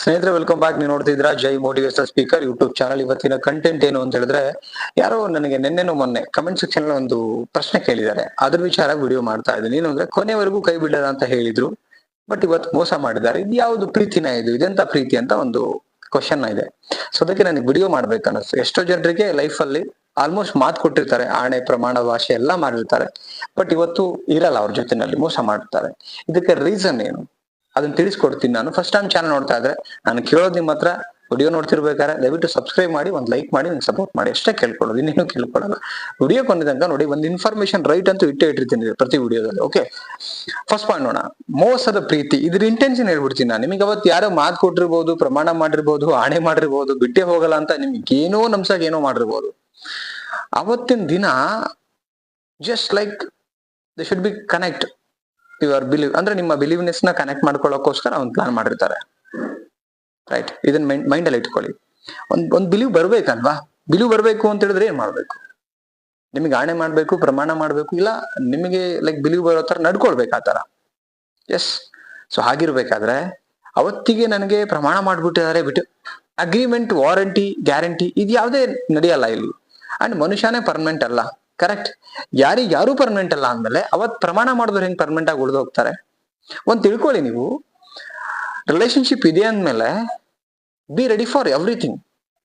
ಸ್ನೇಹಿತರೆ welcome back ನೀವು ನೋಡ್ತಿದ್ರ Jai motivational speaker YouTube channel ಇವತ್ತಿನ ಕಂಟೆಂಟ್ ಏನು ಅಂತ ಹೇಳಿದ್ರೆ, ಯಾರೋ ನನಗೆ ನಿನ್ನೆನೋ ಮೊನ್ನೆ ಕಮೆಂಟ್ ಸೆಕ್ಷನ್ ಒಂದು ಪ್ರಶ್ನೆ ಕೇಳಿದ್ದಾರೆ. ಅದ್ರ ವಿಚಾರ ವಿಡಿಯೋ ಮಾಡ್ತಾ ಇದ್ದೀನಿ. ಏನು ಅಂದ್ರೆ ಕೊನೆವರೆಗೂ ಕೈ ಬಿಡದ ಅಂತ ಹೇಳಿದ್ರು ಬಟ್ ಇವತ್ತು ಮೋಸ ಮಾಡಿದ್ದಾರೆ. ಇದು ಯಾವ್ದು ಪ್ರೀತಿನ ಇದು? ಇದೆಂತ ಪ್ರೀತಿ ಅಂತ ಒಂದು ಕ್ವಶನ್ ಇದೆ. ಸೊ ಅದಕ್ಕೆ ನನಗೆ ವಿಡಿಯೋ ಮಾಡ್ಬೇಕು ಅನ್ನಿಸ್ತು ಎಷ್ಟೋ ಜನರಿಗೆ ಲೈಫ್ ಅಲ್ಲಿ ಆಲ್ಮೋಸ್ಟ್ ಮಾತು ಕೊಟ್ಟಿರ್ತಾರೆ. ಆಣೆ, ಪ್ರಮಾಣ, ಭಾಷೆ ಎಲ್ಲ ಮಾಡಿರ್ತಾರೆ. ಬಟ್ ಇವತ್ತು ಇರಲ್ಲ ಅವ್ರ ಜೊತೆನಲ್ಲಿ. ಮೋಸ ಮಾಡ್ತಾರೆ. ಇದಕ್ಕೆ ರೀಸನ್ ಏನು? ಅದನ್ನ ತಿಳಿಸ್ಕೊಡ್ತೀನಿ ನಾನು. ಫಸ್ಟ್ ಟೈಮ್ ಚಾನಲ್ ನೋಡ್ತಾ ಇದ್ರೆ ನಾನು ಕೇಳೋದು ನಿಮ್ಮ ಹತ್ರ ವಿಡಿಯೋ ನೋಡ್ತಿರ್ಬೇಕಾದ್ರೆ ದಯವಿಟ್ಟು ಸಬ್ಸ್ಕ್ರೈಬ್ ಮಾಡಿ, ಒಂದು ಲೈಕ್ ಮಾಡಿ ನಂಗೆ ಸಪೋರ್ಟ್ ಮಾಡಿ. ಅಷ್ಟೇ ಕೇಳ್ಕೊಳ್ಳೋದು, ಇನ್ನೇನು ಕೇಳ್ಕೊಳ್ಳಲ್ಲ. ವಿಡಿಯೋ ತನಕ ನೋಡಿ, ಒಂದು ಇನ್ಫಾರ್ಮೇಶನ್ ರೈಟ್ ಅಂತೂ ಇಟ್ಟೇ ಇಟ್ಟಿರ್ತೀನಿ ಪ್ರತಿ ವಿಡಿಯೋದಲ್ಲಿ ಓಕೆ ಫಸ್ಟ್ ಪಾಯಿಂಟ್ ನೋಡೋಣ. ಮೋಸದ ಪ್ರೀತಿ. ಇದ್ರ ಇಂಟೆನ್ಷನ್ ಹೇಳ್ಬಿಡ್ತೀನಿ ನಾನು. ನಿಮಗೆ ಅವತ್ತು ಯಾರೋ ಮಾತು ಕೊಟ್ಟಿರ್ಬೋದು, ಪ್ರಮಾಣ ಮಾಡಿರ್ಬೋದು, ಆಣೆ ಮಾಡಿರ್ಬೋದು, ಬಿಟ್ಟೆ ಹೋಗಲ್ಲ ಅಂತ ನಿಮ್ಗೆ ಏನೋ ನಮ್ಸಾಗ ಏನೋ ಮಾಡಿರ್ಬೋದು. ಅವತ್ತಿನ ದಿನ just like they should be connect your believe ಅಂದ್ರೆ ನಿಮ್ಮ ಬಿಲೀವ್ನೆಸ್ನ ಕನೆಕ್ಟ್ ಮಾಡ್ಕೊಳ್ಳೋಕೋಸ್ಕರ ಒಂದು ಪ್ಲಾನ್ ಮಾಡಿರ್ತಾರೆ. ರೈಟ್ ಇದನ್ನ ಮೈಂಡ್ ಅಲ್ಲಿ ಇಟ್ಕೊಳ್ಳಿ. ಒಂದ್ ಒಂದ್ ಬಿಲೀವ್ ಬರ್ಬೇಕಲ್ವಾ? ಬಿಲೀವ್ ಬರ್ಬೇಕು ಅಂತ ಹೇಳಿದ್ರೆ ಏನ್ ಮಾಡ್ಬೇಕು? ನಿಮಗೆ ಆಣೆ ಮಾಡ್ಬೇಕು, ಪ್ರಮಾಣ ಮಾಡ್ಬೇಕು, ಇಲ್ಲ ನಿಮಗೆ ಲೈಕ್ ಬಿಲೀವ್ ಬರೋ ತರ ನಡ್ಕೊಳ್ಬೇಕು ಆ ತರ. ಎಸ್ ಸೊ ಹಾಗಿರ್ಬೇಕಾದ್ರೆ ಅವತ್ತಿಗೆ ನನಗೆ ಪ್ರಮಾಣ ಮಾಡ್ಬಿಟ್ಟಿದ್ದಾರೆ, ಬಿಟ್ಟು ಅಗ್ರಿಮೆಂಟ್ ವಾರಂಟಿ ಗ್ಯಾರಂಟಿ ಇದು ಯಾವುದೇ ನಡೆಯಲ್ಲ ಇಲ್ಲಿ. ಅಂಡ್ ಮನುಷ್ಯನೇ ಪರ್ಮನೆಂಟ್ ಅಲ್ಲ. ಕರೆಕ್ಟ್ ಯಾರಿಗೆ ಯಾರು ಪರ್ಮನೆಂಟ್ ಅಲ್ಲ ಅಂದ್ಮೇಲೆ ಅವತ್ ಪ್ರಮಾಣ ಮಾಡಿದ್ರೆ ಹೆಂಗ್ ಪರ್ಮನೆಂಟ್ ಆಗಿ ಉಳಿದು ಹೋಗ್ತಾರೆ? ಒಂದ್ ತಿಳ್ಕೊಳ್ಳಿ ನೀವು. ರಿಲೇಶನ್ಶಿಪ್ ಇದೆ ಅಂದ್ಮೇಲೆ ಬಿ ರೆಡಿ ಫಾರ್ ಎವ್ರಿಥಿಂಗ್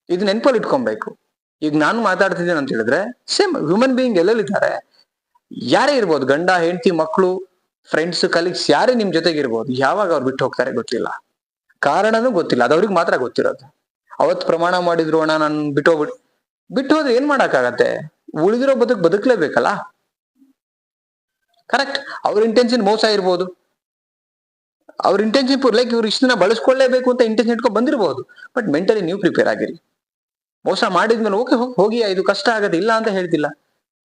ಇದು ನೆನಪಲ್ಲಿ ಇಟ್ಕೊಬೇಕು. ಈಗ ನಾನು ಮಾತಾಡ್ತಿದ್ದೇನೆ ಅಂತ ಹೇಳಿದ್ರೆ ಸೇಮ್ ಹ್ಯೂಮನ್ ಬೀಯಿಂಗ್ ಎಲ್ಲೆಲ್ಲಿದ್ದಾರೆ ಯಾರೇ ಇರ್ಬೋದು, ಗಂಡ, ಹೆಂಡತಿ ಮಕ್ಕಳು ಫ್ರೆಂಡ್ಸ್ ಕಲೀಗ್ಸ್ ಯಾರೇ ನಿಮ್ ಜೊತೆಗೆ ಇರ್ಬೋದು, ಯಾವಾಗ ಅವ್ರು ಬಿಟ್ಟು ಹೋಗ್ತಾರೆ ಗೊತ್ತಿಲ್ಲ. ಕಾರಣನೂ ಗೊತ್ತಿಲ್ಲ. ಅದು ಅವ್ರಿಗೆ ಮಾತ್ರ ಗೊತ್ತಿರೋದು. ಅವತ್ ಪ್ರಮಾಣ ಮಾಡಿದ್ರು ಅಣ್ಣ, ನಾನು ಬಿಟ್ಟು ಹೋಗ್ಬಿಟ್ಟು ಬಿಟ್ಟು ಹೋದ್ರೆ ಏನ್ ಮಾಡಕ್ಕಾಗತ್ತೆ? ಉಳಿದಿರೋ ಬದುಕ್ ಬದುಕ್ಲೇಬೇಕಲ್ಲ? ಕರೆಕ್ಟ್ ಅವ್ರ ಇಂಟೆನ್ಷನ್ ಮೋಸ ಇರ್ಬೋದು. ಅವ್ರ ಇಂಟೆನ್ಷನ್ ಲೈಕ್ ಇವ್ರು ಇಷ್ಟನ್ನ ಬಳಸ್ಕೊಳ್ಳೇಬೇಕು ಅಂತ ಇಂಟೆನ್ಷನ್ ಇಟ್ಕೊಂಡು ಬಂದಿರಬಹುದು ಬಟ್ ಮೆಂಟಲಿ ನೀವು ಪ್ರಿಪೇರ್ ಆಗಿರಿ. ಮೋಸ ಮಾಡಿದ್ಮೇಲೆ ಓಕೆ ಹೋಗಿ ಇದು ಕಷ್ಟ ಆಗೋದು, ಇಲ್ಲ ಅಂತ ಹೇಳ್ತಿಲ್ಲ.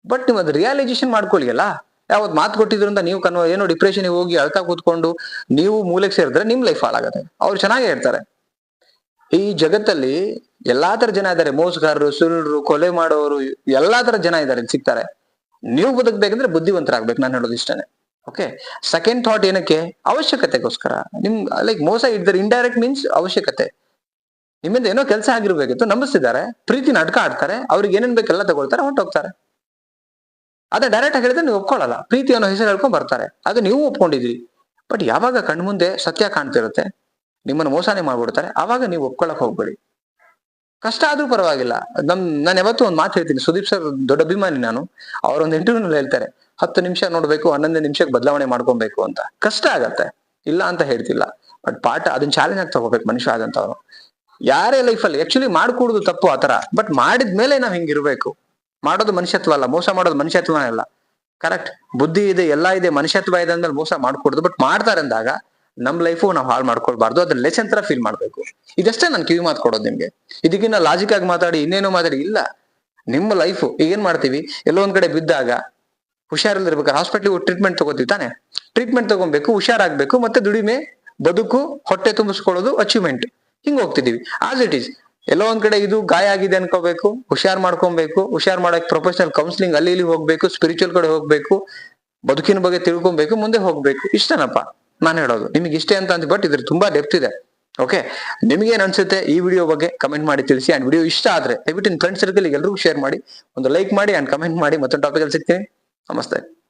ಬಟ್ ನೀವು ಅದು ರಿಯಲೈಸೇಷನ್ ಮಾಡ್ಕೊಳ್ಳಿ ಅಲ್ಲ? ಯಾವತ್ ಮಾತು ಕೊಟ್ಟಿದ್ರಿಂದ ನೀವು ಕನ್ವ, ಏನೋ ಡಿಪ್ರೆಷನ್ ಹೋಗಿ ಅಳ್ತಾ ಕೂತ್ಕೊಂಡು ನೀವು ಮೂಲೆಗೆ ಸೇರಿದ್ರೆ ನಿಮ್ ಲೈಫ್ ಹಾಳಾಗತ್ತೆ. ಅವ್ರು ಚೆನ್ನಾಗೇ ಇರ್ತಾರೆ. ಈ ಜಗತ್ತಲ್ಲಿ ಎಲ್ಲಾ ತರ ಜನ ಇದ್ದಾರೆ. ಮೋಸಗಾರರು, ಸುಳ್ಳು, ಕೊಲೆ ಮಾಡೋರು, ಎಲ್ಲಾ ತರ ಜನ ಇದ್ದಾರೆ, ಸಿಗ್ತಾರೆ. ನೀವು ಬದುಕ್ಬೇಕಂದ್ರೆ ಬುದ್ಧಿವಂತರಾಗ್ಬೇಕು ನಾನು ಹೇಳೋದು ಇಷ್ಟನೇ. ಓಕೆ ಸೆಕೆಂಡ್ ಥಾಟ್ ಏನಕ್ಕೆ? ಅವಶ್ಯಕತೆಗೋಸ್ಕರ. ನಿಮ್ ಲೈಕ್ ಮೋಸ ಇದ್ದಾರೆ ಇಂಡೈರೆಕ್ಟ್ ಮೀನ್ಸ್ ಅವಶ್ಯಕತೆ. ನಿಮ್ಮಿಂದ ಏನೋ ಕೆಲಸ ಆಗಿರ್ಬೇಕಿತ್ತು, ನಂಬಿಸ್ತಿದ್ದಾರೆ. ಪ್ರೀತಿ ನಾಟಕ ಆಡ್ತಾರೆ, ಅವ್ರಿಗೆ ಏನೇನ್ ಬೇಕೆಲ್ಲ ತಗೊಳ್ತಾರೆ, ಹೊಂಟೋಗ್ತಾರೆ. ಅದೇ ಡೈರೆಕ್ಟ್ ಆಗಿ ಹೇಳಿದ್ರೆ ನೀವು ಒಪ್ಕೊಳ್ಳಲ್ಲ. ಪ್ರೀತಿ ಅನ್ನೋ ಹೆಸರು ಹೇಳ್ಕೊಂಡ್ ಬರ್ತಾರೆ. ಅದು ನೀವು ಒಪ್ಕೊಂಡಿದ್ರಿ. ಬಟ್ ಯಾವಾಗ ಕಣ್ಮುಂದೆ ಸತ್ಯ ಕಾಣ್ತಿರುತ್ತೆ? ನಿಮ್ಮನ್ನು ಮೋಸನೆ ಮಾಡ್ಬಿಡ್ತಾರೆ. ಅವಾಗ ನೀವು ಒಪ್ಕೊಳಕ್ ಹೋಗ್ಬೇಡಿ. ಕಷ್ಟ ಆದ್ರೂ ಪರವಾಗಿಲ್ಲ. ನಮ್, ನಾನು ಯಾವತ್ತೂ ಒಂದು ಮಾತು ಹೇಳ್ತೀನಿ. ಸುದೀಪ್ ಸರ್ ದೊಡ್ಡ ಅಭಿಮಾನಿ ನಾನು. ಅವರೊಂದು ಇಂಟರ್ವ್ಯೂನಲ್ಲಿ ಹೇಳ್ತಾರೆ. ಹತ್ತು ನಿಮಿಷ ನೋಡ್ಬೇಕು, ಹನ್ನೊಂದೇ ನಿಮಿಷಕ್ಕೆ ಬದಲಾವಣೆ ಮಾಡ್ಕೊಬೇಕು ಅಂತ. ಕಷ್ಟ ಆಗತ್ತೆ. ಇಲ್ಲ ಅಂತ ಹೇಳ್ತಿಲ್ಲ. ಬಟ್ ಪಾಠ, ಅದನ್ನ ಚಾಲೆಂಜ್ ಆಗಿ ತಗೋಬೇಕು ಮನುಷ್ಯ ಆದಂತವ್ರು ಯಾರೇ ಲೈಫಲ್ಲಿ ಆಕ್ಚುಲಿ ಮಾಡ್ಕೊಡುದು ತಪ್ಪು ಆತರ ಬಟ್ ಮಾಡಿದ್ಮೇಲೆ ನಾವ್ ಹಿಂಗಿರ್ಬೇಕು ಮಾಡೋದು ಮನುಷ್ಯತ್ವ ಅಲ್ಲ. ಮೋಸ ಮಾಡೋದು ಮನುಷ್ಯತ್ವನೇ ಅಲ್ಲ. ಕರೆಕ್ಟ್ ಬುದ್ಧಿ ಇದೆ, ಎಲ್ಲ ಇದೆ, ಮನುಷ್ಯತ್ವ ಇದೆ ಅಂದ್ಮೇಲೆ ಮೋಸ ಮಾಡ್ಕೊಡುದು. ಬಟ್ ಮಾಡ್ತಾರೆ ಅಂದಾಗ ನಮ್ ಲೈಫು ನಾವು ಹಾಳು ಮಾಡ್ಕೊಳ್ಬಾರ್ದು. ಅದ್ರ ಲೆಸನ್ ತರ ಫೀಲ್ ಮಾಡ್ಬೇಕು. ಇದಷ್ಟೇ ನಾನು ಕಿವಿ ಮಾತು ಕೊಡೋದು ನಿಮ್ಗೆ. ಇದಕ್ಕಿನ್ನ ಲಾಜಿಕ್ ಆಗಿ ಮಾತಾಡಿ ಇನ್ನೇನೋ ಮಾತಾಡಿ, ಇಲ್ಲ. ನಿಮ್ಮ ಲೈಫು ಏನ್ ಮಾಡ್ತೀವಿ? ಎಲ್ಲೋ ಒಂದ್ ಕಡೆ ಬಿದ್ದಾಗ ಹುಷಾರಿಲ್ದಿರ್ಬೇಕು ಹಾಸ್ಪಿಟ್ಲಿಗೆ ಟ್ರೀಟ್ಮೆಂಟ್ ತಗೋತೀವಿ ತಾನೆ? ಟ್ರೀಟ್ಮೆಂಟ್ ತಗೊಬೇಕು, ಹುಷಾರಾಗ್ಬೇಕು, ಮತ್ತೆ ದುಡಿಮೆ, ಬದುಕು, ಹೊಟ್ಟೆ ತುಂಬಿಸ್ಕೊಳ್ಳೋದು ಅಚೀವ್ಮೆಂಟ್ ಹಿಂಗ್ ಹೋಗ್ತಿದೀವಿ ಆಸ್ ಇಟ್ ಈಸ್ ಎಲ್ಲೋ ಒಂದ್ ಕಡೆ ಇದು ಗಾಯ ಆಗಿದೆ ಅನ್ಕೋಬೇಕು, ಹುಷಾರ್ ಮಾಡ್ಕೊಬೇಕು, ಹುಷಾರ್ ಮಾಡಕ್ ಪ್ರೊಫೆಷನಲ್ ಕೌನ್ಸಿಲಿಂಗ್ ಅಲ್ಲಿ ಇಲ್ಲಿ ಹೋಗ್ಬೇಕು ಸ್ಪಿರಿಚುವಲ್ ಕಡೆ ಹೋಗ್ಬೇಕು, ಬದುಕಿನ ಬಗ್ಗೆ ತಿಳ್ಕೊಬೇಕು, ಮುಂದೆ ಹೋಗ್ಬೇಕು. ಇಷ್ಟನಪ್ಪ? ನಾನು ಹೇಳೋದು. ನಿಮಗೆ ಇಷ್ಟೇ ಅಂತ ಅಂತ ಬಟ್ ಇದ್ರ ತುಂಬಾ ಡೆಪ್ತ್ ಇದೆ. ಓಕೆ ನಿಮ್ಗೇನ್ ಅನ್ಸುತ್ತೆ? ಈ ವಿಡಿಯೋ ಬಗ್ಗೆ ಕಮೆಂಟ್ ಮಾಡಿ ತಿಳಿಸಿ. ಅಂಡ್ ವಿಡಿಯೋ ಇಷ್ಟ ಆದ್ರೆ ದಯವಿಟ್ಟು ನಿಮ್ಮ ಫ್ರೆಂಡ್ ಸರ್ಕಲ್ ಎಲ್ಲರಿಗೂ ಶೇರ್ ಮಾಡಿ. ಒಂದು ಲೈಕ್ ಮಾಡಿ ಅಂಡ್ ಕಮೆಂಟ್ ಮಾಡಿ. ಮತ್ತೊಂದು ಟಾಪಿಕ್ ಅಲ್ಲಿ ಸಿಗ್ತೀನಿ. ನಮಸ್ತೆ.